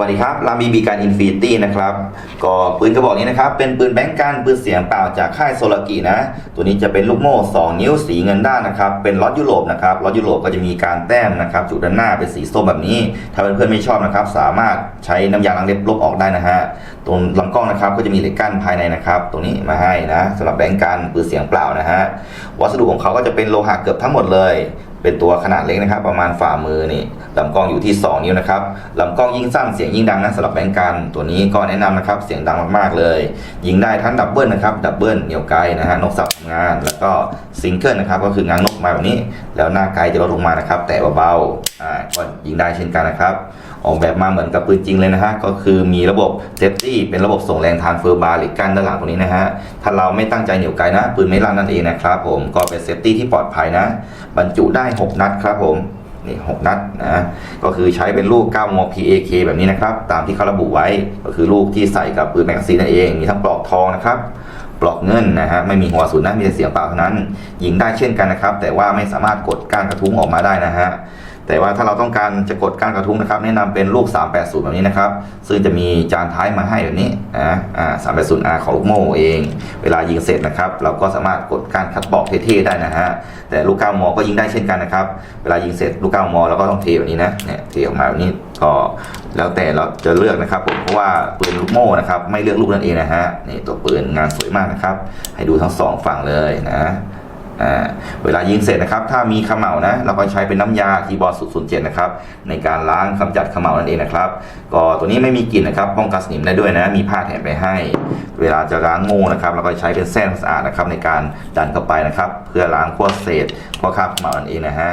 วัสดีครับลามีบีการอินฟินิตี้นะครับ ก็ปืนกระบอกนี้นะครับ เป็นปืนแบงก์กันปืนเสียงเปล่าจากค่ายโซลากินะ ตัวนี้จะเป็นลูกโม่ 2 นิ้วสีเงินด้านนะครับ เป็นล็อตยุโรปนะครับ ล็อตยุโรปก็จะมีการแต้มนะครับ จุดด้านหน้าเป็นสีส้มแบบนี้ ถ้าเพื่อนๆไม่ชอบนะครับ สามารถใช้น้ำยาล้างเล็บลบออกได้นะฮะ ตรงลำกล้องนะครับ ก็จะมีเหล็กกั้นภายในนะครับ ตรงนี้มาให้นะสำหรับแบงก์กันปืนเสียงเปล่านะฮะ วัสดุของเขาก็จะเป็นโลหะเกือบทั้งหมดเลย เป็นตัวขนาดเล็กนะครับ ประมาณฝ่ามือนี่ลำกล้องอยู่ที่ 2 นิ้วนะครับลำกล้องยิ่งสั้นเสียงยิ่งดังนะสำหรับแบงก์กัน ตัวนี้ก็แนะนำนะครับเสียงดังมากๆเลย ยิงได้ทั้งดับเบิลนะครับดับเบิลเหนี่ยวไกลนะฮะนกสับทำงาน แล้วก็ซิงเกิลนะครับก็คืองางนกมาแบบนี้ แล้วหน้าไกลจะลดลงมานะครับ แต่เบาๆอ่าก็ยิงได้เช่นกันนะครับ ออกแบบมาเหมือนกับปืนจริงเลยนะฮะก็คือมีระบบเซฟตี้เป็นระบบส่งแรงทานเฟอร์บาร์หรือกั้นด้านหลังตรงนี้นะฮะถ้าเราไม่ตั้งใจเหนี่ยวไกลนะปืนไม่ลั่นนั่นเองนะครับผมก็เป็นเซฟตี้ที่ปลอดภัยนะ บรรจุได้6 นัดครับผมนี่6นัดนะก็คือใช้เป็นลูก9ม PAK แบบนี้นะครับ ตามที่เขาระบุไว้ก็คือลูกที่ใส่กับปืนแมกกาซีนนั่นเอง มีทั้งปลอกทองนะครับปลอกเงินนะฮะไม่มีหัวสูนนะมีแต่เสียงเปล่าเท่านั้นยิงได้เช่นกันนะครับ แต่ว่าไม่สามารถกดก้านกระทุ้งออกมาได้นะฮะ แต่ว่าถ้าเราต้องการจะกดก้านกระทุ้งนะครับแนะนำเป็นลูก 380 แบบนี้นะครับ ซึ่งจะมีจานท้ายมาให้แบบนี้นะอ่า 380R ของลูกโม่เอง เวลายิงเสร็จนะครับ เราก็สามารถกดก้านคัดบอกเท่ๆได้นะฮะแต่ลูก9มก็ยิงได้เช่นกันนะครับ เวลายิงเสร็จลูก9มเราก็ต้องเทแบบนี้นะเนี่ยเทออกมาแบบนี้ก็แล้วแต่เราจะเลือกนะครับผมเพราะว่าปืนลูกโม่นะครับไม่เลือกลูกนั่นเองนะฮะนี่ตัวปืนงานสวยมากนะครับ ให้ดูทั้งสองฝั่งเลยนะ เวลายิงเสร็จนะครับ ถ้ามีเขม่านะ เราก็ใช้เป็นน้ำยาทีบอล007นเจนะครับ ในการล้างกำจัดเขม่านั่นเองนะครับ ก็ตัวนี้ไม่มีกลิ่นนะครับป้องกันสนิมได้ด้วยนะ มีผ้าแถมไปให้ เวลาจะล้างงูนะครับ เราก็ใช้เป็นแส้นสะอาดนะครับในการดันเข้าไปนะครับ เพื่อล้างพวกเศษพวกคราบเขม่านั่นเองนะฮะ